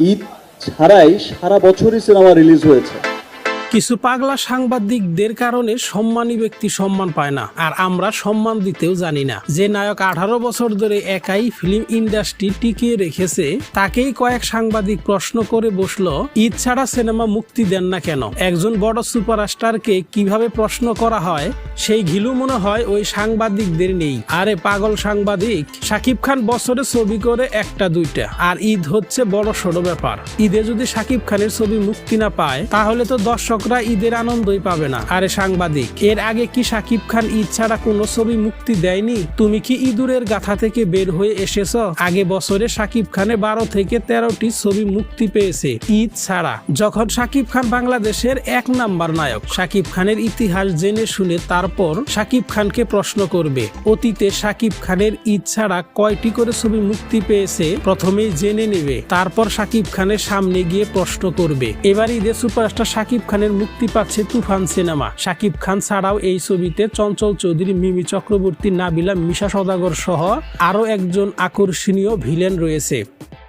ঈদ ছাড়াই সারা বছরই cinema release হয়েছে। কিছু পাগলা সাংবাদিকদের কারণে সম্মানী ব্যক্তি সম্মান পায় না। আর আমরা সম্মান দিতেও জানি না। যে নায়ক আঠারো বছর ধরে একাই ফিল্ম ইন্ডাস্ট্রি টিকিয়ে রেখেছে, তাকেই কয়েক সাংবাদিক প্রশ্ন করে বসল, ঈদ ছাড়া সিনেমা মুক্তি দেন না কেন? একজন বড় সুপারস্টারকে কীভাবে প্রশ্ন করা হয়? সেই ঘিলু মনে হয় ওই সাংবাদিকদের নেই। আরে পাগল সাংবাদিক, সাকিব খান বছরে ছবি করে একটা, দুইটা। আর ঈদ হচ্ছে বড় সড়ো ব্যাপার। ঈদে যদি সাকিব খানের ছবি মুক্তি না পায়, তাহলে তো দর্শকরা ঈদের আনন্দই পাবে না। আরে সাংবাদিক, এর আগে কি সাকিব খান ঈদ ছাড়া কোনো ছবি মুক্তি দেয়নি? তুমি কি ইঁদুরের গাথা থেকে বের হয়ে এসেছ? আগে বছরে সাকিব খানে বারো থেকে তেরোটি ছবি মুক্তি পেয়েছে ঈদ ছাড়া। যখন সাকিব খান বাংলাদেশের এক নাম্বার নায়ক, সাকিব খানের ইতিহাস জেনে শুনে তারপর সাকিব খানকে প্রশ্ন করবে, অতীতে সাকিব খানের ঈদ ছাড়া কয়টি করে ছবি মুক্তি পেয়েছে? প্রথমেই জেনে নেবে, তারপর সাকিব খানের সামনে গিয়ে প্রশ্ন করবে। এবার ঈদে সুপারস্টার সাকিব খানের মুক্তি পাচ্ছে তুফান সিনেমা। শাকিব খান ছাড়াও এই ছবিতে চঞ্চল চৌধুরী, মিমি চক্রবর্তী, নাবিলা, মিশা সদাগর সহ আরও একজন আকর্ষণীয় ভিলেন রয়েছে।